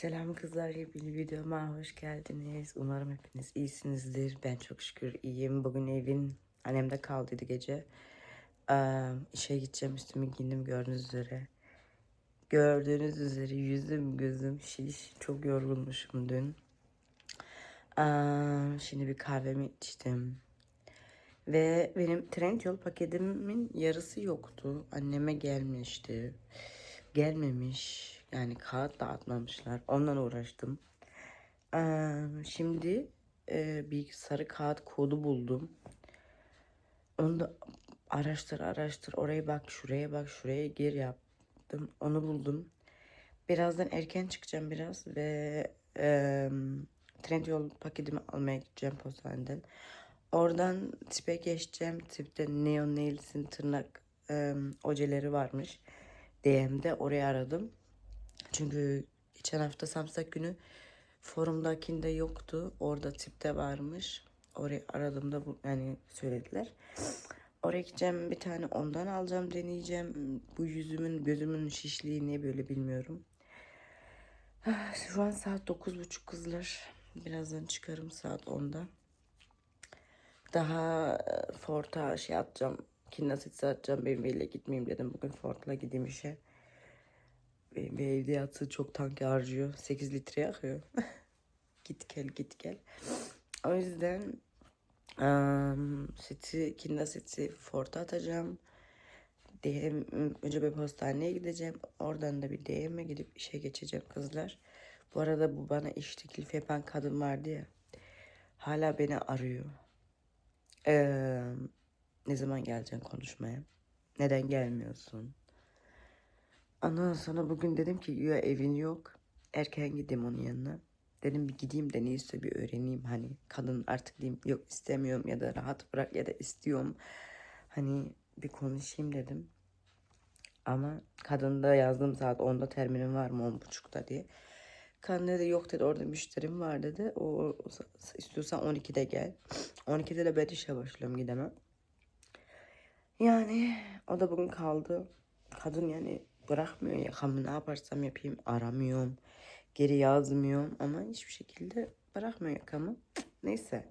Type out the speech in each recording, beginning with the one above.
Selam kızlar, yepyeni videoma hoş geldiniz. Umarım hepiniz iyisinizdir. Ben çok şükür iyiyim. Bugün evin annemde kaldıydı gece. Ee, işe gideceğim, üstümü giyindim gördüğünüz üzere. Gördüğünüz üzere yüzüm gözüm şiş. Çok yorulmuşum dün. Ee, şimdi bir kahvemi içtim. Ve benim Trendyol paketimin yarısı yoktu. Anneme gelmişti. Gelmemiş. Yani kağıt dağıtmamışlar. Ondan uğraştım. Ee, şimdi e, bir sarı kağıt kodu buldum. Onu da araştır araştır. Oraya bak şuraya bak şuraya gir yaptım. Onu buldum. Birazdan erken çıkacağım biraz ve e, Trendyol paketimi almaya gideceğim postaneden. Oradan tipe geçeceğim. Tipte Neon Nails'in tırnak e, ojeleri varmış. DM'de oraya aradım. Çünkü geçen hafta Samsak günü forumdakinde yoktu. Orada tipte varmış. Orayı aradığımda bu yani söylediler. Oraya gideceğim bir tane ondan alacağım deneyeceğim. Bu yüzümün gözümün şişliği ne böyle bilmiyorum. Ah, Şu an saat 9.30 kızlar. Birazdan çıkarım saat 10'da. Daha e, Fort'a şey atacağım. Kinnasit atacağım. BMW'yle gitmeyeyim dedim. Bugün Fort'la gideyim işe. Benim evde yatsı çok tank harcıyor. 8 litre yakıyor. git gel git gel. O yüzden um, seti, kinda seti Fort'a atacağım. DM, önce bir postaneye gideceğim. Oradan da bir DM'e gidip işe geçeceğim kızlar. Bu arada bu bana iş teklifi yapan kadın vardı ya. Hala beni arıyor. Ee, ne zaman geleceksin konuşmaya? Neden gelmiyorsun? Ondan sonra bugün dedim ki ya evin yok. Erken gideyim onun yanına. Dedim bir gideyim de neyse bir öğreneyim. Hani kadın artık diyeyim yok istemiyorum ya da rahat bırak ya da istiyorum. Hani bir konuşayım dedim. Ama kadın da yazdım saat 10'da terminim var mı 10.30'da diye. Kadın dedi yok dedi orada müşterim var dedi. O, o- istiyorsan 12'de gel. 12'de de ben işe başlıyorum gidemem. Yani o da bugün kaldı. Kadın yani bırakmıyor yakamı ne yaparsam yapayım aramıyorum. Geri yazmıyorum ama hiçbir şekilde bırakmıyor yakamı. Neyse.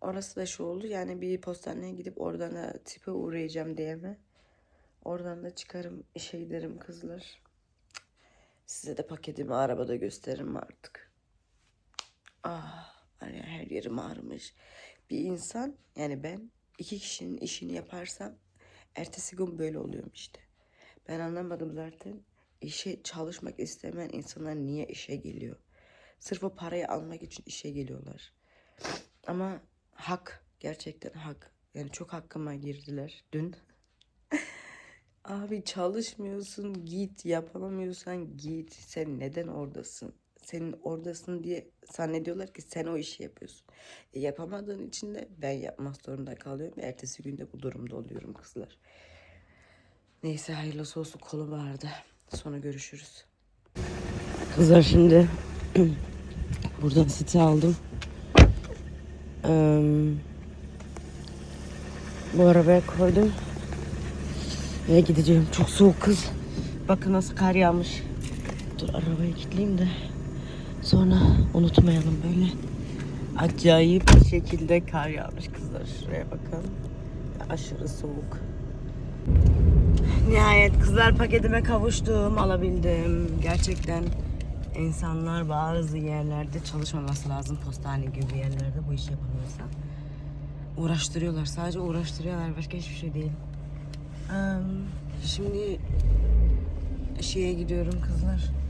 Orası da şu oldu yani bir postaneye gidip oradan da tipe uğrayacağım diye mi? Oradan da çıkarım işe giderim kızlar. Size de paketimi arabada gösteririm artık. Ah, ya her yerim ağrımış. Bir insan yani ben iki kişinin işini yaparsam ertesi gün böyle oluyorum işte. Ben anlamadım zaten. İşe çalışmak istemeyen insanlar niye işe geliyor? Sırf o parayı almak için işe geliyorlar. Ama hak, gerçekten hak. Yani çok hakkıma girdiler dün. Abi çalışmıyorsun git yapamıyorsan git sen neden oradasın senin oradasın diye zannediyorlar ki sen o işi yapıyorsun e, yapamadığın için de ben yapmak zorunda kalıyorum ertesi günde bu durumda oluyorum kızlar neyse hayırlısı olsun kolum vardı sonra görüşürüz kızlar şimdi buradan site aldım Eee, bu arabaya koydum Eve gideceğim. Çok soğuk kız. Bakın nasıl kar yağmış. Dur arabayı kilitleyeyim de. Sonra unutmayalım böyle. Acayip bir şekilde kar yağmış kızlar. Şuraya bakın. Aşırı soğuk. Nihayet kızlar paketime kavuştum. Alabildim. Gerçekten insanlar bazı yerlerde çalışmaması lazım. Postane gibi yerlerde bu işi yapamıyorsa. Uğraştırıyorlar. Sadece uğraştırıyorlar. Başka hiçbir şey değil. Şimdi şeye gidiyorum kızlar.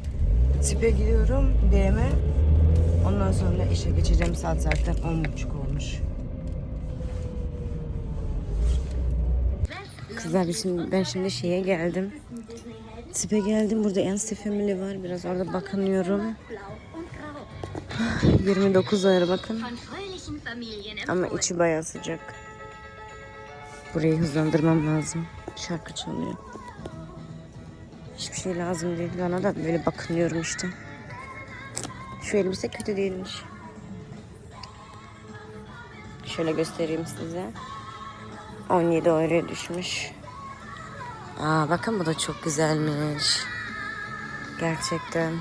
Tipe gidiyorum DM'e. Ondan sonra işe geçeceğim saat zaten on buçuk olmuş. Kızlar biz şimdi, ben şimdi şeye geldim. Tipe geldim. Burada Enste Family var. Biraz orada bakınıyorum. 29 euro bakın. von fröhlichen Familien Ama içi bayağı sıcak. Burayı hızlandırmam lazım. Şarkı çalıyor. Hiçbir şey lazım değil. Bana da böyle bakınıyorum işte. Şu elbise kötü değilmiş. Şöyle göstereyim size. 17 euroya düşmüş. Aa bakın bu da çok güzelmiş. Gerçekten.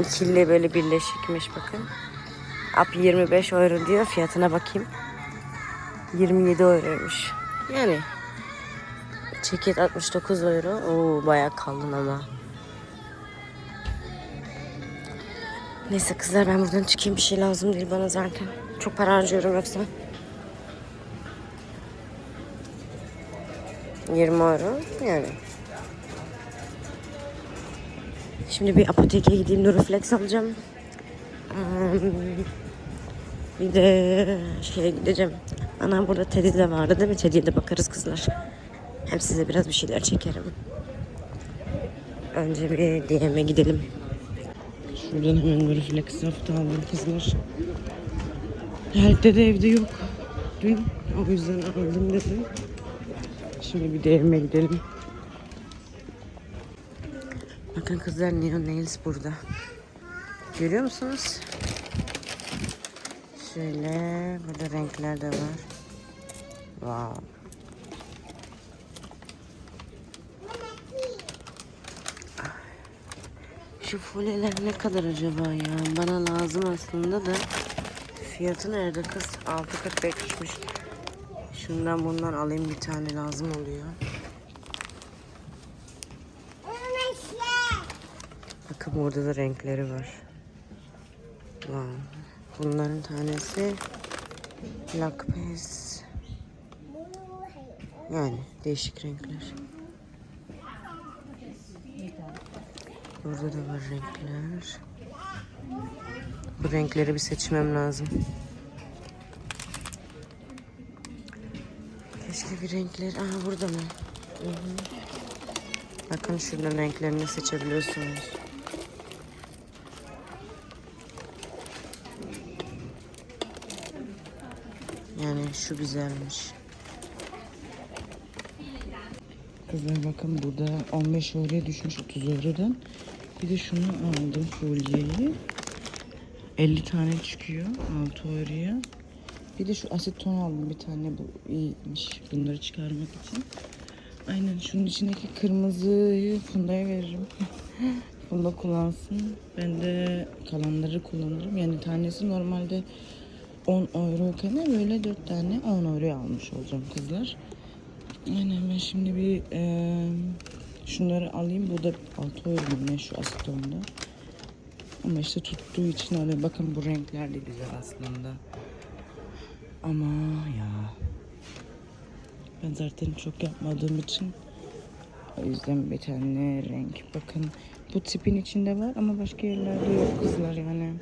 İkili böyle birleşikmiş bakın. Up 25 euro diyor. Fiyatına bakayım. 27 euroymuş. Yani ceket 69 euro. Oo bayağı kalın ama. Neyse kızlar ben buradan çıkayım. Bir şey lazım değil bana zaten. Çok para harcıyorum yoksa. 20 euro yani. Şimdi bir apoteke gideyim Duraflex alacağım. Hmm, Bir de şeye gideceğim. Ana burada Teddy de vardı değil mi? Teddy'ye de bakarız kızlar. Hem size biraz bir şeyler çekerim. Önce bir DM'e gidelim. Şuradan hemen Duraflex hafta aldım kızlar. Health'te de evde yok. Dün o yüzden aldım dedim. Şimdi bir DM'e gidelim. Bakın kızlar Neon Nails burada. Görüyor musunuz? Şöyle burada renkler de var. Wow. Şu folyeler ne kadar acaba ya? Bana lazım aslında da. Fiyatı nerede kız? 6.45'miş. Şundan bundan alayım bir tane lazım oluyor. Bakın burada da renkleri var. Wow. Bunların tanesi Lakpes. Yani değişik renkler. Burada da var renkler. Bu renkleri bir seçmem lazım. Keşke bir renkler... Aa burada mı? Hı hı. Bakın şuradan renklerini seçebiliyorsunuz. Yani şu güzelmiş. Kızlar bakın burada 15 euroya düşmüş 30 eurodan. Bir de şunu aldım folyeyi. 50 tane çıkıyor 6 euroya. Bir de şu aseton aldım bir tane bu iyiymiş bunları çıkarmak için. Aynen şunun içindeki kırmızıyı Funda'ya veririm. Funda kullansın. Ben de kalanları kullanırım. Yani tanesi normalde 10 euro iken böyle 4 tane 10 euroya almış olacağım kızlar. Aynen ben şimdi bir eee, şunları alayım. Bu da 6 euro ne şu asetonda. Ama işte tuttuğu için alıyorum. Bakın bu renkler de güzel aslında. Ama ya. Ben zaten çok yapmadığım için o yüzden bir tane renk. Bakın bu tipin içinde var ama başka yerlerde yok kızlar yani.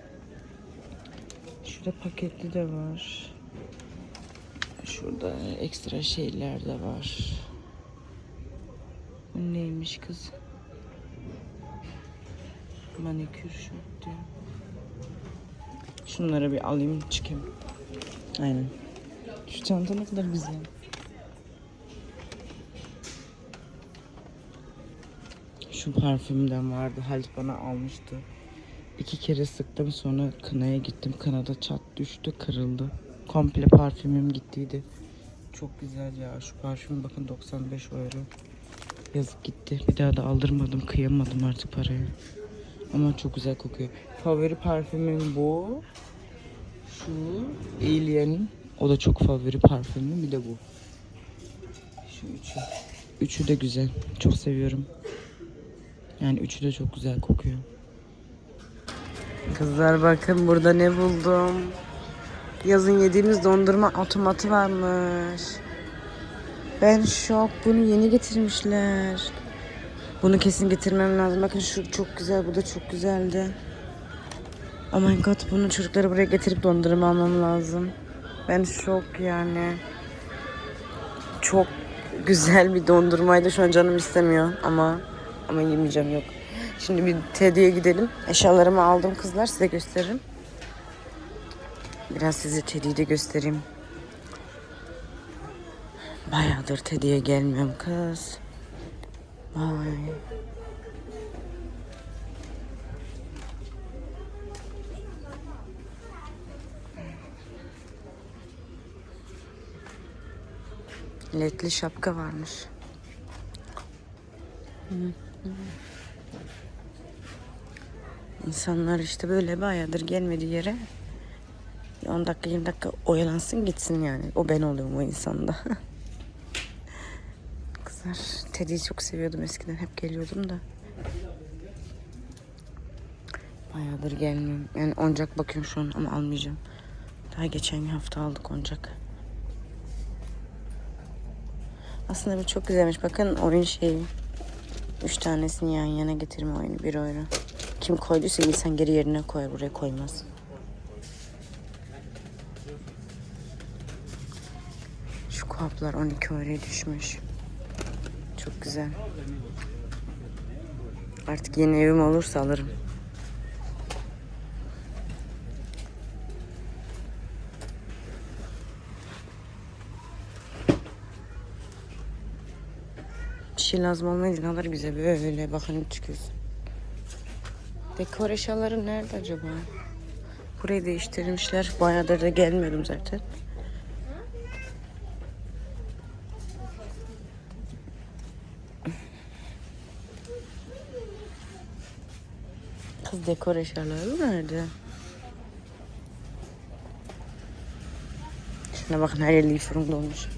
Şurada paketli de var. Şurada ekstra şeyler de var. Bu neymiş kız? Manikür diyor. Şunları bir alayım çıkayım. Aynen. Şu çanta ne kadar güzel. Şu parfümden vardı. Halit bana almıştı. İki kere sıktım sonra kınaya gittim. Kınada çat düştü kırıldı. Komple parfümüm gittiydi. Çok güzel ya. Şu parfüm bakın 95 euro. Yazık gitti. Bir daha da aldırmadım. Kıyamadım artık parayı. Ama çok güzel kokuyor. Favori parfümüm bu. Şu Alien. O da çok favori parfümüm. Bir de bu. Şu üçü. Üçü de güzel. Çok seviyorum. Yani üçü de çok güzel kokuyor. Kızlar bakın burada ne buldum. Yazın yediğimiz dondurma otomatı varmış. Ben şok. Bunu yeni getirmişler. Bunu kesin getirmem lazım. Bakın şu çok güzel. Bu da çok güzeldi. Oh my god. Bunu çocukları buraya getirip dondurma almam lazım. Ben şok yani. Çok güzel bir dondurmaydı. Şu an canım istemiyor ama ama yemeyeceğim yok. Şimdi bir Teddy'ye gidelim. Eşyalarımı aldım kızlar. Size gösteririm. Biraz size Teddy'yi de göstereyim. Bayağıdır Teddy'ye gelmiyorum kız. Vay. Ledli şapka varmış. İnsanlar işte böyle bayağıdır gelmediği yere 10 dakika 20 dakika oyalansın gitsin yani. O ben oluyorum o insanda. Kızlar Teddy'yi çok seviyordum eskiden. Hep geliyordum da. Bayağıdır gelmiyorum. Yani oyuncak bakıyorum şu an ama almayacağım. Daha geçen hafta aldık oyuncak. Aslında bu çok güzelmiş. Bakın oyun şeyi. Üç tanesini yan yana getirme oyunu. Bir euro. Kim koyduysa insan geri yerine koyar. Buraya koymaz. Şu kaplar 12 euroya düşmüş. Çok güzel. Artık yeni evim olursa alırım. Bir şey lazım olmayınca ne kadar güzel böyle bakın çıkıyorsun. Dekor eşyaları nerede acaba? Burayı değiştirmişler. Bayağıdır da gelmiyordum zaten. Kız dekor eşyaları nerede? Şuna bakın her yer Lieferung olmuş.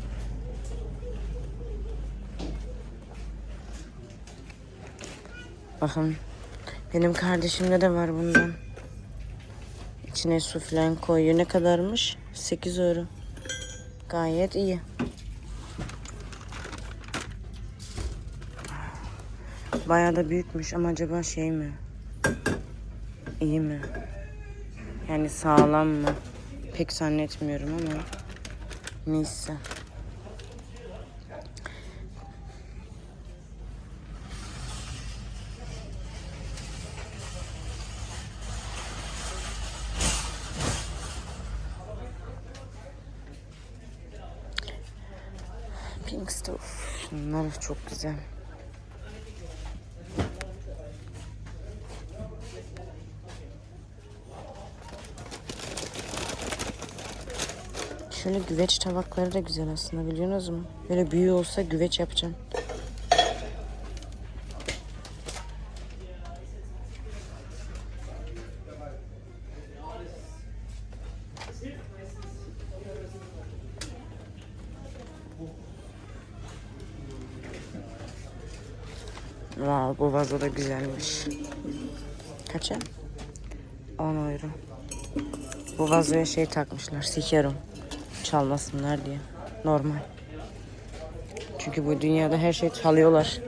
Bakın benim kardeşimde de var bundan. İçine su falan koyuyor. Ne kadarmış? 8 euro. Gayet iyi. Bayağı da büyükmüş ama acaba şey mi? İyi mi? Yani sağlam mı? Pek zannetmiyorum ama. Neyse. Bunlar çok güzel. Şöyle güveç tabakları da güzel aslında biliyorsunuz mu? Böyle büyüğü olsa güveç yapacağım. Wow, bu vazo da güzelmiş. Kaça? 10 euro. Bu vazoya şey takmışlar, sikerum. Çalmasınlar diye. Normal. Çünkü bu dünyada her şey çalıyorlar.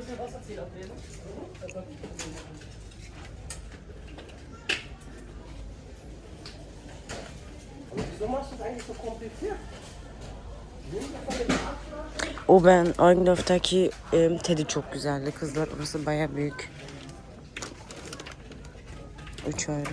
O ben Eindhoven'daki e, Teddy çok güzeldi kızlar. Orası baya büyük. 3 euro.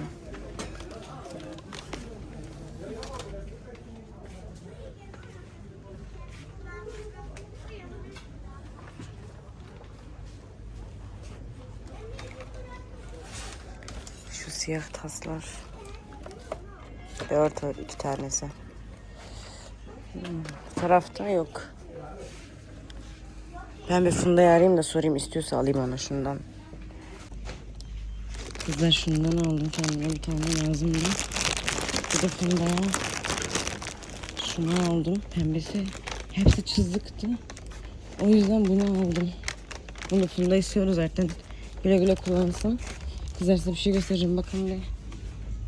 Şu siyah taslar. 4 euro iki tanesi. Hmm, tarafta yok. Ben bir Funda'yı arayayım da sorayım istiyorsa alayım ona şundan. Kızlar şundan aldım kendime bir tane lazımdı. Bir de Funda'ya şunu aldım. Pembesi hepsi çizikti. O yüzden bunu aldım. Bunu Funda istiyoruz zaten. Güle güle kullansın. Kızlar size bir şey göstereceğim. Bakın bir.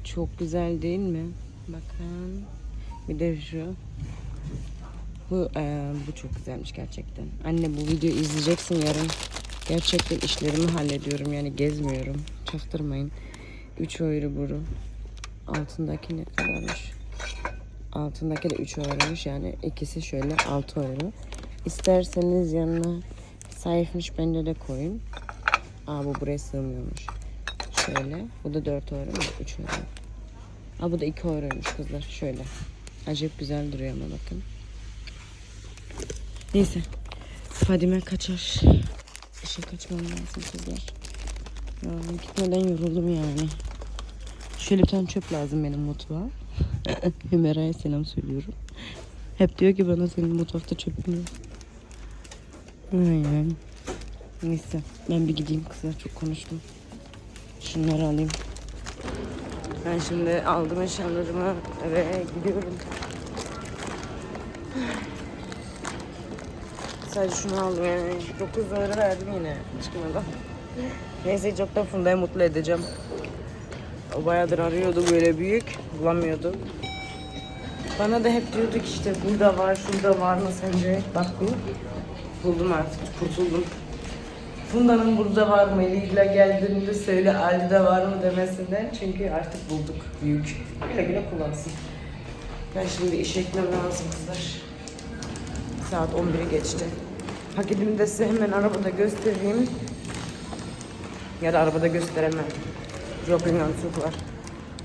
Çok güzel değil mi? Bakın. Bir de şu. Bu eee, bu çok güzelmiş gerçekten. Anne bu videoyu izleyeceksin yarın. Gerçekten işlerimi hallediyorum yani gezmiyorum. Çaktırmayın. 3 euro buru. Altındaki ne kadarmış? Altındaki de 3 euroymuş yani ikisi şöyle 6 euro. İsterseniz yanına sayfmış bende de koyun. Aa bu buraya sığmıyormuş. Şöyle. Bu da 4 euro mu? 3 euro. Aa bu da 2 euroymuş kızlar. Şöyle. Acayip güzel duruyor ama bakın. Neyse. Fadime kaçar. İşe kaçmam lazım kızlar. Ya, gitmeden yoruldum yani. Şöyle bir tane çöp lazım benim mutfağa. Hümera'ya selam söylüyorum. Hep diyor ki bana senin mutfakta çöpün yok. Aynen. Neyse ben bir gideyim kızlar çok konuştum. Şunları alayım. Ben şimdi aldım eşyalarımı eve gidiyorum. Sadece şunu aldım yani. 9 lira verdim yine çıkmadan. Neyse çok da Funda'yı mutlu edeceğim. O bayağıdır arıyordu böyle büyük. Bulamıyordu. Bana da hep diyorduk işte burada var, şurada var mı sence? Bak bu. Buldum artık, kurtuldum. Funda'nın burada var mı? Eliyle geldiğinde söyle Ali'de var mı demesinden. Çünkü artık bulduk. Büyük. Güle güle kullansın. Ben şimdi işe gitmem lazım kızlar. Saat 11'i geçti. Paketimi de size hemen arabada göstereyim. Ya da arabada gösteremem. Jogging çok var.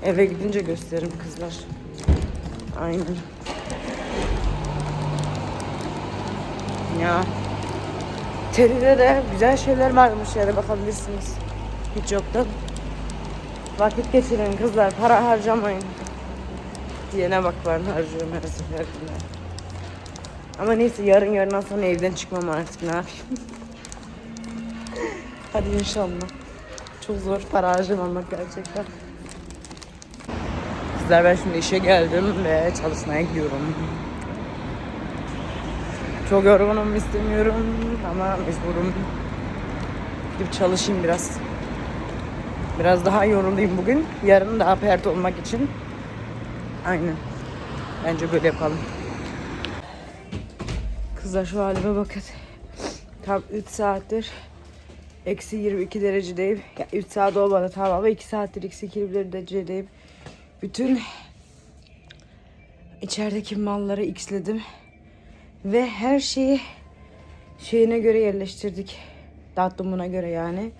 Eve gidince gösteririm kızlar. Aynen. Ya. Teride de güzel şeyler varmış yani bakabilirsiniz. Hiç yoktu. Vakit geçirin kızlar, para harcamayın. Diyene bak ben harcıyorum her seferinde. Ama neyse yarın yarından sonra evden çıkmam artık ne yapayım. Hadi inşallah. Çok zor para harcamamak gerçekten. Kızlar ben şimdi işe geldim ve çalışmaya gidiyorum. Çok yorgunum istemiyorum ama mecburum. Gidip çalışayım biraz. Biraz daha yorulayım bugün. Yarın daha pert olmak için. Aynen. Bence böyle yapalım. Kızlar şu halime bakın. Tam 3 saattir eksi 22 derecedeyim. Ya 3 saat olmadı tamam ama 2 saattir eksi 21 derecedeyim. Bütün içerideki malları x'ledim. Ve her şeyi şeyine göre yerleştirdik. Dağıtımına göre yani.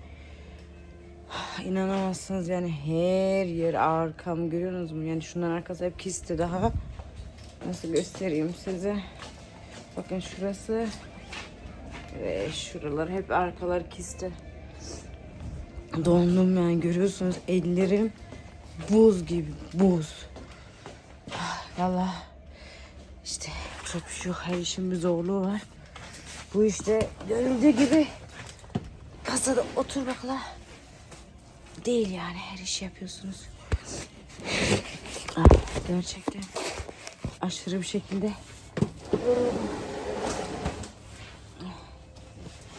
İnanamazsınız yani her yer arkam görüyorsunuz mu? Yani şunların arkası hep kisti daha. Nasıl göstereyim size? Bakın şurası ve şuralar hep arkalar kisti. Dondum yani görüyorsunuz ellerim buz gibi buz. Valla işte çok bir şey. Her işin bir zorluğu var. Bu işte görüldüğü gibi kasada otur bakla. Değil yani her işi yapıyorsunuz. Ah, gerçekten aşırı bir şekilde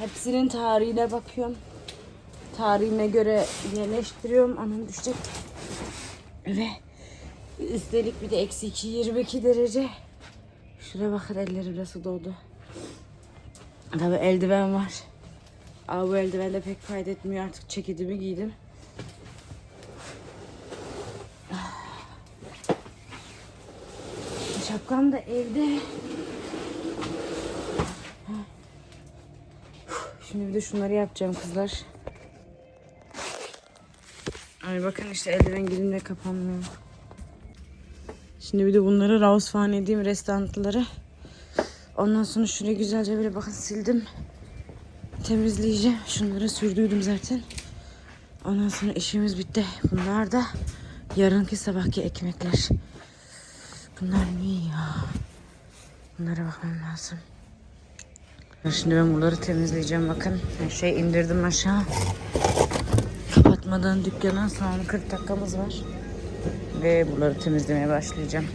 Hepsinin tarihine bakıyorum. Tarihine göre yerleştiriyorum. Anam düşecek. Ve üstelik bir de eksi 2, 22 derece. Şuraya bakın ellerim nasıl doldu. Tabi eldiven var. Ama bu eldiven de pek fayda etmiyor artık ceketimi giydim. Şapkam da evde. Şimdi bir de şunları yapacağım kızlar. Ay bakın işte eldiven girimle kapanmıyor. Şimdi bir de bunları raus falan edeyim restoranları. Ondan sonra şurayı güzelce böyle bakın sildim. Temizleyeceğim. Şunları sürdüydüm zaten. Ondan sonra işimiz bitti. Bunlar da yarınki sabahki ekmekler. Bunlar ne ya? Bunlara bakmam lazım. Şimdi ben bunları temizleyeceğim bakın. Her şey indirdim aşağı. Kapatmadan dükkana son 40 dakikamız var. Ve bunları temizlemeye başlayacağım.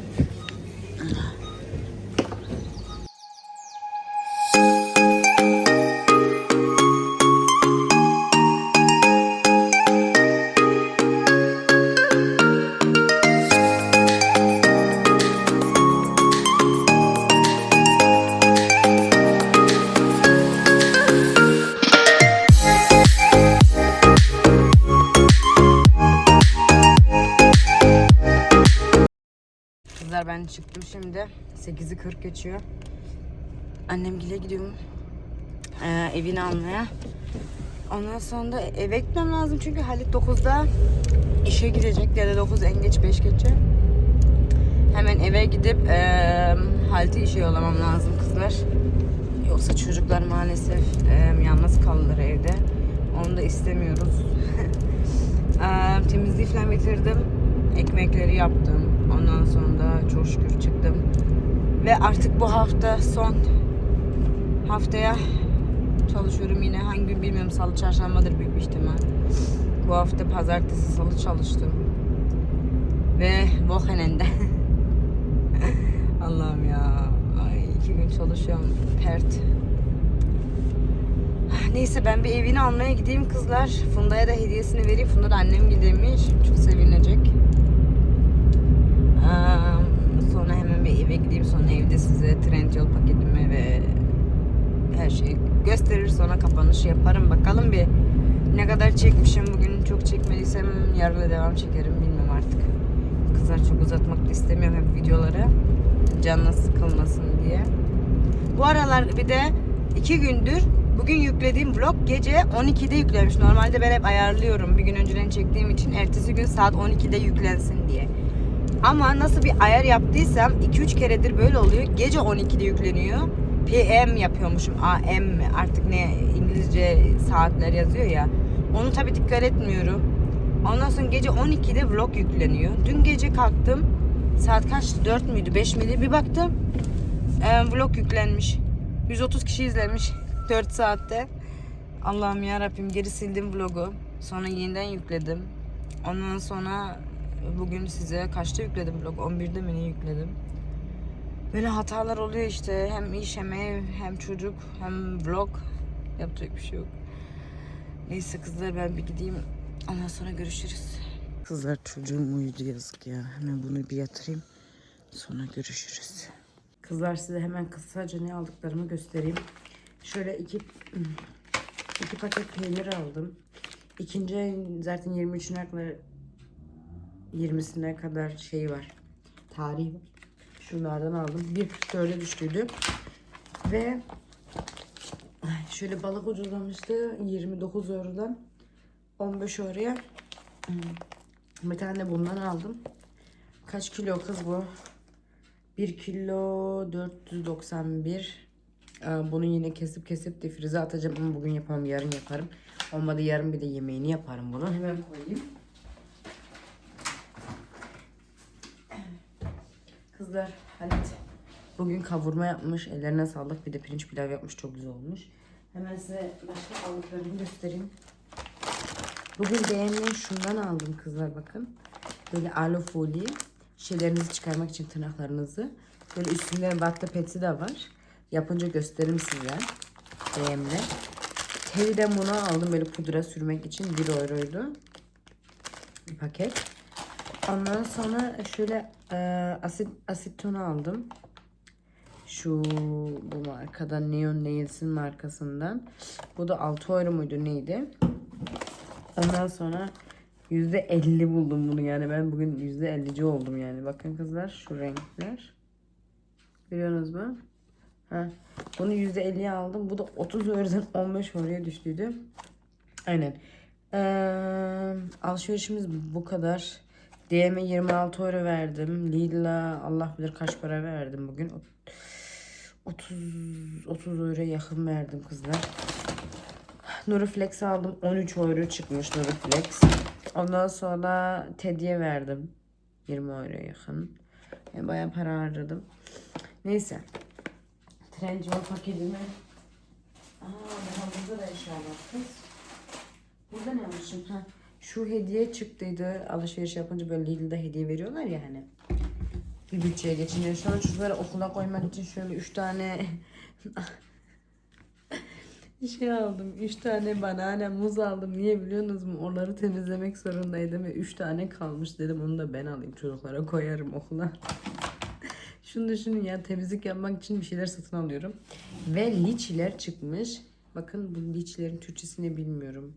Ben çıktım şimdi. 8'i 40 geçiyor. Annem gile gidiyorum. Ee, evini almaya. Ondan sonra da eve gitmem lazım çünkü Halit 9'da işe gidecek ya da 9 en geç 5 geçe. Hemen eve gidip e, Halit'i işe yollamam lazım kızlar. Yoksa çocuklar maalesef e, yalnız kalırlar evde. Onu da istemiyoruz. e, temizliği falan bitirdim. Ekmekleri yaptım. Ondan sonra da çok şükür çıktım. Ve artık bu hafta son haftaya çalışıyorum yine. Hangi gün bilmiyorum. Salı çarşambadır büyük bir ihtimal. Bu hafta pazartesi salı çalıştım. Ve Wochenende. Allah'ım ya. Ay iki gün çalışıyorum. Pert. Neyse ben bir evini almaya gideyim kızlar. Funda'ya da hediyesini vereyim. Funda da annem gidemiş. Çok sevinecek. Sonra hemen bir eve gideyim. Sonra evde size Trendyol paketimi ve her şeyi gösterir. Sonra kapanış yaparım. Bakalım bir ne kadar çekmişim. Bugün çok çekmediysem yarın devam çekerim. Bilmem artık. Kızlar çok uzatmak istemiyorum hep videoları. Canına sıkılmasın diye. Bu aralar bir de iki gündür bugün yüklediğim vlog gece 12'de yüklenmiş. Normalde ben hep ayarlıyorum. Bir gün önceden çektiğim için ertesi gün saat 12'de yüklensin diye. Ama nasıl bir ayar yaptıysam 2-3 keredir böyle oluyor. Gece 12'de yükleniyor. PM yapıyormuşum. AM mi? Artık ne İngilizce saatler yazıyor ya. Onu tabii dikkat etmiyorum. Ondan sonra gece 12'de vlog yükleniyor. Dün gece kalktım. Saat kaç? 4 müydü? 5 miydi? Bir baktım. e, vlog yüklenmiş. 130 kişi izlemiş 4 saatte. Allah'ım ya Rabbim geri sildim vlogu. Sonra yeniden yükledim. Ondan sonra bugün size kaçta yükledim vlog? 11'de mi ne yükledim? Böyle hatalar oluyor işte. Hem iş hem ev hem çocuk hem vlog. Yapacak bir şey yok. Neyse kızlar ben bir gideyim. Ondan sonra görüşürüz. Kızlar çocuğum uyudu yazık ya. Hemen bunu bir yatırayım. Sonra görüşürüz. Kızlar size hemen kısaca ne aldıklarımı göstereyim. Şöyle iki iki paket peynir aldım. İkinci zaten 23'üne kadar 20'sine kadar şey var. Tarihi var. Şunlardan aldım. 1.44'e düştüydü. Ve şöyle balık ucuzlamıştı. 29 eurodan 15 euroya hmm, bir tane de bundan aldım. Kaç kilo kız bu? 1 kilo 491. Ee, Bunu yine kesip kesip defrize atacağım ama bugün yapamam yarın yaparım. Olmadı yarın bir de yemeğini yaparım bunu. Hemen koyayım. Kızlar Halit bugün kavurma yapmış. Ellerine sağlık. Bir de pirinç pilav yapmış. Çok güzel olmuş. Hemen size başka aldıklarımı göstereyim. Bugün DM'den şundan aldım kızlar bakın. Böyle alo folye. Şeylerinizi çıkarmak için tırnaklarınızı. Böyle üstünde battı peti de var. Yapınca gösteririm size. DM'le. Teriden bunu aldım böyle pudra sürmek için 1 euroydu. Bir paket. Ondan sonra şöyle e, asit asitonu aldım. Şu bu markadan Neon Nails'in markasından. Bu da 6 euro muydu neydi? Ondan sonra %50 buldum bunu yani ben bugün %50'ci oldum yani. Bakın kızlar şu renkler. Görüyorsunuz mu? Ha. Bunu %50'ye aldım. Bu da 30 eurodan 15 euroya düştüydü. Aynen. Ee, alışverişimiz bu kadar. DM'e 26 euro verdim. Lidl'a Allah bilir kaç para verdim bugün. 30 30 euro yakın verdim kızlar. Nuriflex aldım. 13 euro çıkmış Nuriflex. Ondan sonra Teddy'ye verdim. 20 euro yakın. Yani bayağı para harcadım. Neyse. Trendyol paketimi. Aa, daha burada da eşya var kız. Burada ne almışım? Ha, şu hediye çıktıydı. Alışveriş yapınca böyle Lidl'de hediye veriyorlar ya hani. Bir bütçeye geçince. Şu an çocukları okula koymak için şöyle 3 tane şey aldım. 3 tane banana muz aldım. Niye biliyorsunuz mu? Onları temizlemek zorundaydım ve 3 tane kalmış dedim. Onu da ben alayım çocuklara koyarım okula. Şunu düşünün ya temizlik yapmak için bir şeyler satın alıyorum. Ve liçiler çıkmış. Bakın bu liçilerin Türkçesini bilmiyorum.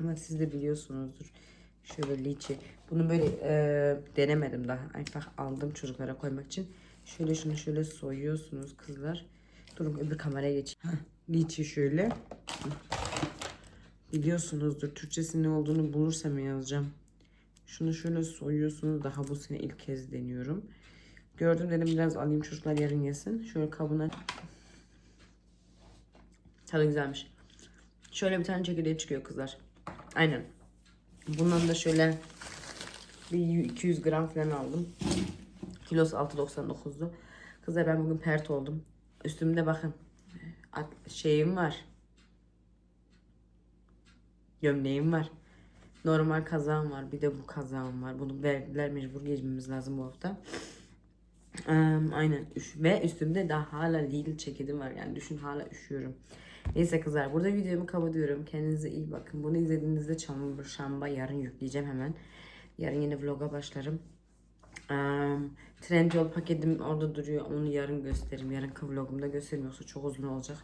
Ama siz de biliyorsunuzdur. Şöyle liçi. Bunu böyle e, denemedim daha. Einfach aldım çocuklara koymak için. Şöyle şunu şöyle soyuyorsunuz kızlar. Durun öbür kameraya geç. Liçi şöyle. Biliyorsunuzdur. Türkçesi ne olduğunu bulursam yazacağım. Şunu şöyle soyuyorsunuz. Daha bu sene ilk kez deniyorum. Gördüm dedim biraz alayım çocuklar yarın yesin. Şöyle kabına. Tadı güzelmiş. Şöyle bir tane çekirdeği çıkıyor kızlar. Aynen. Bundan da şöyle bir 200 gram falan aldım. Kilosu 6.99'du. Kızlar ben bugün pert oldum. Üstümde bakın. Şeyim var. Gömleğim var. Normal kazağım var. Bir de bu kazağım var. Bunu verdiler mecbur geçmemiz lazım bu hafta. Em, aynen. Ve üstümde daha hala Lidl ceketim var. Yani düşün hala üşüyorum. Neyse kızlar burada videomu kapatıyorum. Kendinize iyi bakın. Bunu izlediğinizde çarşamba yarın yükleyeceğim hemen. Yarın yine vloga başlarım. Um, Trendyol paketim orada duruyor. Onu yarın gösteririm. Yarınki vlogumda gösteririm. Yoksa çok uzun olacak.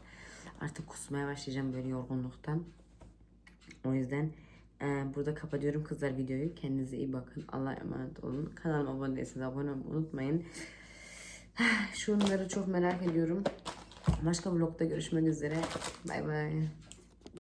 Artık kusmaya başlayacağım böyle yorgunluktan. O yüzden e, burada kapatıyorum kızlar videoyu. Kendinize iyi bakın. Allah'a emanet olun. Kanalıma abone değilseniz abone olmayı unutmayın. Şunları çok merak ediyorum. Başka vlogda görüşmek üzere. Bay bay.